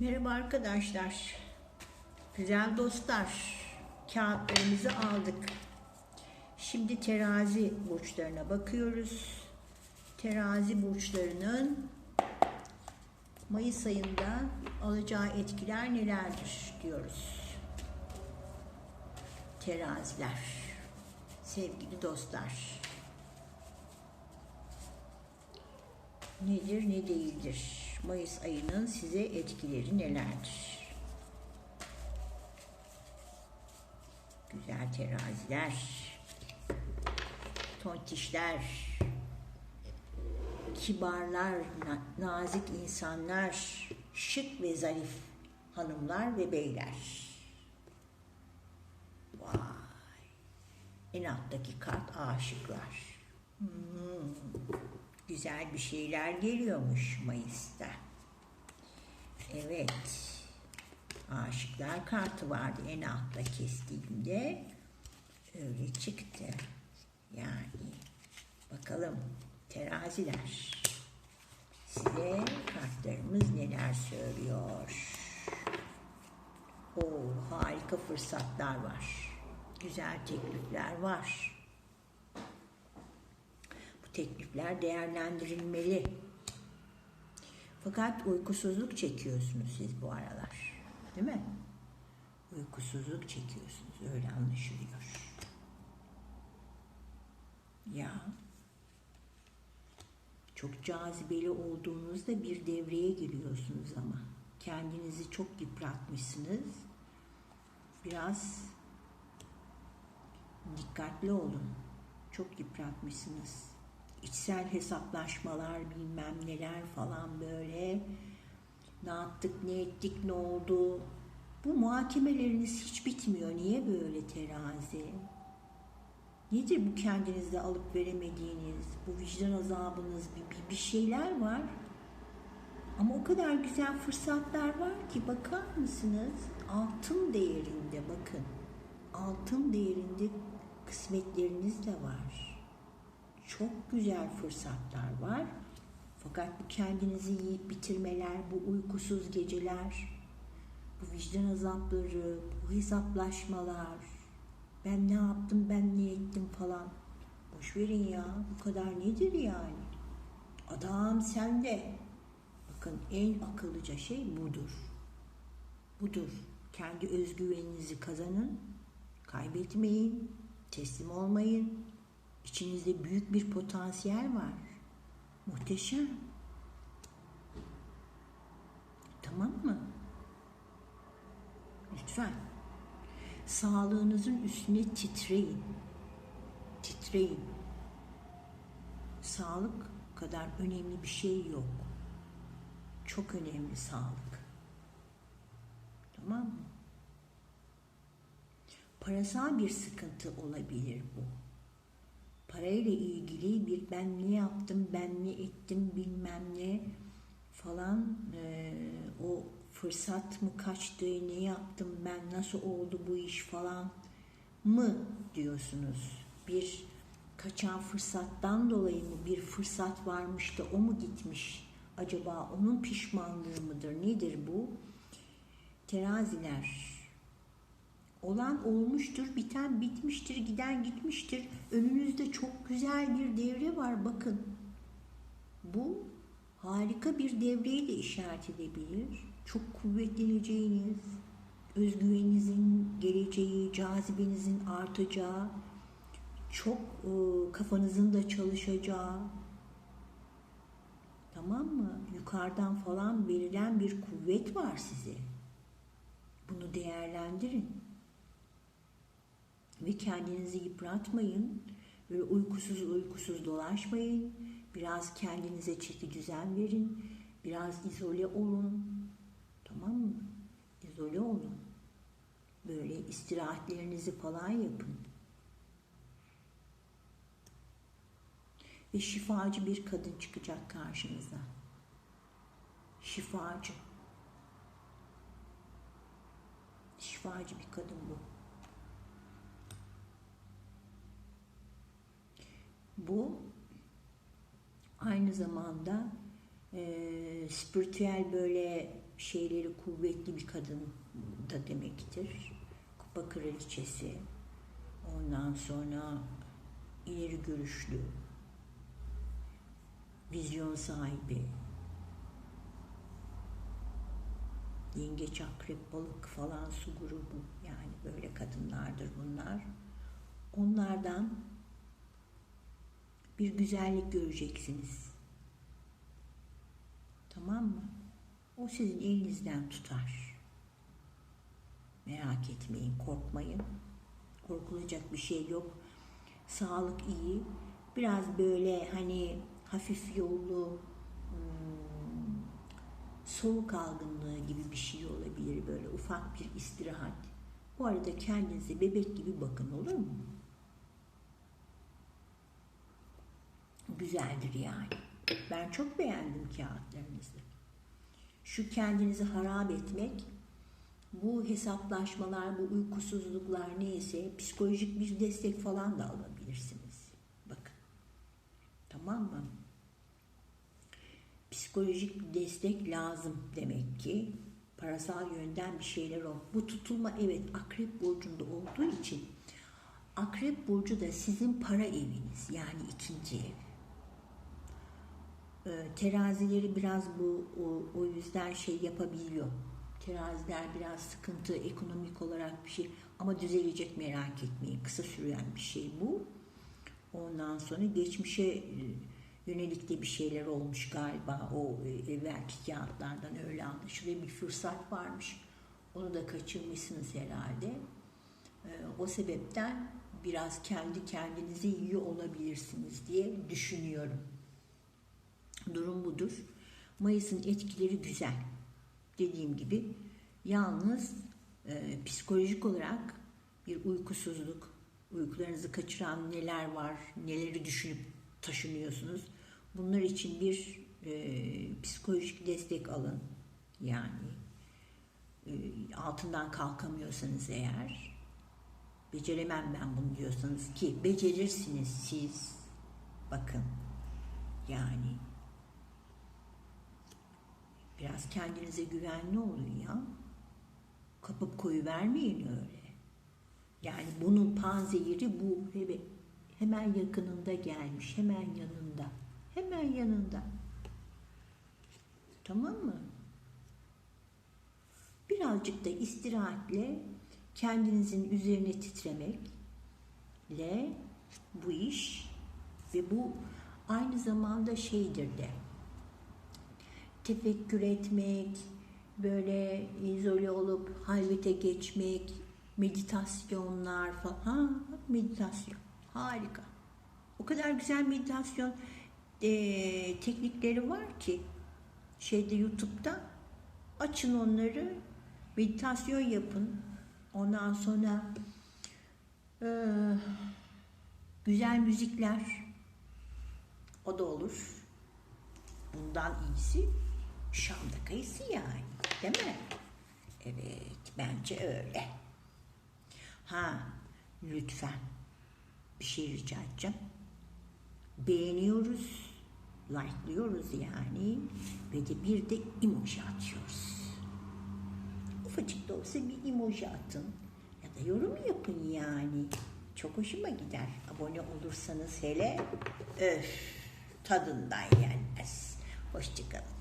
Merhaba arkadaşlar. Güzel dostlar. Kağıtlarımızı aldık. Şimdi terazi burçlarına bakıyoruz. Terazi burçlarının Mayıs ayında alacağı etkiler nelerdir diyoruz. Teraziler. Sevgili dostlar. Nedir ne değildir? Mayıs ayının size etkileri nelerdir? Güzel teraziler, tontişler, kibarlar, na- nazik insanlar, şık ve zarif hanımlar ve beyler. Vay! En alttaki kart aşıklar. Hmm, güzel bir şeyler geliyormuş Mayıs'ta. Evet. Aşıklar kartı vardı en altta kestiğimde. Öyle çıktı. Yani bakalım teraziler. Size kartlarımız neler söylüyor. O harika fırsatlar var. Güzel teklifler var. Teklifler değerlendirilmeli. Fakat uykusuzluk çekiyorsunuz siz bu aralar. Değil mi? Uykusuzluk çekiyorsunuz. Öyle anlaşılıyor. Ya çok cazibeli olduğunuzda bir devreye giriyorsunuz ama kendinizi çok yıpratmışsınız. Biraz dikkatli olun. Çok yıpratmışsınız. İçsel hesaplaşmalar bilmem neler falan böyle. Ne yaptık, ne ettik, ne oldu? Bu muhakemeleriniz hiç bitmiyor. Niye böyle terazi? Nedir bu kendinizde alıp veremediğiniz, bu vicdan azabınız, bir, bir, şeyler var. Ama o kadar güzel fırsatlar var ki bakar mısınız? Altın değerinde bakın. Altın değerinde kısmetleriniz de var. Çok güzel fırsatlar var. Fakat bu kendinizi yiyip bitirmeler, bu uykusuz geceler, bu vicdan azapları, bu hesaplaşmalar, ben ne yaptım, ben ne ettim falan. Boş verin ya, bu kadar nedir yani? Adam sende. Bakın en akıllıca şey budur. Budur. Kendi özgüveninizi kazanın, kaybetmeyin, teslim olmayın. İçinizde büyük bir potansiyel var. Muhteşem. Tamam mı? Lütfen. Sağlığınızın üstüne titreyin. Titreyin. Sağlık kadar önemli bir şey yok. Çok önemli sağlık. Tamam mı? Parasal bir sıkıntı olabilir bu. Parayla ilgili bir ben ne yaptım, ben ne ettim bilmem ne falan e, o fırsat mı kaçtı, ne yaptım ben, nasıl oldu bu iş falan mı diyorsunuz? Bir kaçan fırsattan dolayı mı bir fırsat varmış da o mu gitmiş? Acaba onun pişmanlığı mıdır? Nedir bu? Teraziler. Olan olmuştur, biten bitmiştir, giden gitmiştir. Önünüzde çok güzel bir devre var bakın. Bu harika bir devreyi de işaret edebilir. Çok kuvvetleneceğiniz, özgüveninizin geleceği, cazibenizin artacağı, çok e, kafanızın da çalışacağı, tamam mı? Yukarıdan falan verilen bir kuvvet var size. Bunu değerlendirin. Ve kendinizi yıpratmayın. Böyle uykusuz uykusuz dolaşmayın. Biraz kendinize çeki düzen verin. Biraz izole olun. Tamam mı? İzole olun. Böyle istirahatlerinizi falan yapın. Ve şifacı bir kadın çıkacak karşınıza. Şifacı. Şifacı bir kadın bu. Bu aynı zamanda e, spiritüel böyle şeyleri kuvvetli bir kadın da demektir. Kupa kraliçesi. Ondan sonra ileri görüşlü, vizyon sahibi, yengeç, akrep, balık falan su grubu yani böyle kadınlardır bunlar. Onlardan bir güzellik göreceksiniz. Tamam mı? O sizin elinizden tutar. Merak etmeyin, korkmayın. Korkulacak bir şey yok. Sağlık iyi. Biraz böyle hani hafif yollu hmm, soğuk algınlığı gibi bir şey olabilir böyle ufak bir istirahat. Bu arada kendinize bebek gibi bakın olur mu? Güzeldir yani. Ben çok beğendim kağıtlarınızı. Şu kendinizi harap etmek, bu hesaplaşmalar, bu uykusuzluklar neyse psikolojik bir destek falan da alabilirsiniz. Bakın. Tamam mı? Psikolojik bir destek lazım demek ki. Parasal yönden bir şeyler o. Bu tutulma evet akrep burcunda olduğu için akrep burcu da sizin para eviniz yani ikinci ev. Ee, terazileri biraz bu o, o yüzden şey yapabiliyor. Teraziler biraz sıkıntı ekonomik olarak bir şey ama düzelecek merak etmeyin. Kısa süren bir şey bu. Ondan sonra geçmişe e, yönelik de bir şeyler olmuş galiba. O e, evvelki kağıtlardan öyle anlaşılıyor. Bir fırsat varmış. Onu da kaçırmışsınız herhalde. O sebepten biraz kendi kendinizi yiyor olabilirsiniz diye düşünüyorum. Durum budur. Mayıs'ın etkileri güzel. Dediğim gibi yalnız e, psikolojik olarak bir uykusuzluk, uykularınızı kaçıran neler var, neleri düşünüp taşınıyorsunuz. Bunlar için bir e, psikolojik destek alın. Yani e, altından kalkamıyorsanız eğer, beceremem ben bunu diyorsanız ki becerirsiniz siz. Bakın yani Biraz kendinize güvenli olun ya. Kapıp koyu vermeyin öyle. Yani bunun panzehiri bu hemen yakınında gelmiş, hemen yanında. Hemen yanında. Tamam mı? Birazcık da istirahatle kendinizin üzerine titremekle bu iş ve bu aynı zamanda şeydir de tefekkür etmek, böyle izole olup halvete geçmek, meditasyonlar falan. Meditasyon. Harika. O kadar güzel meditasyon e, teknikleri var ki şeyde YouTube'da açın onları meditasyon yapın. Ondan sonra e, güzel müzikler o da olur. Bundan iyisi Şam'da kayısı yani. Değil mi? Evet, bence öyle. Ha, lütfen bir şey rica edeceğim. Beğeniyoruz, like'lıyoruz yani ve de bir de emoji atıyoruz. Ufacık da olsa bir emoji atın ya da yorum yapın yani. Çok hoşuma gider. Abone olursanız hele öf tadından yenmez. Hoşçakalın.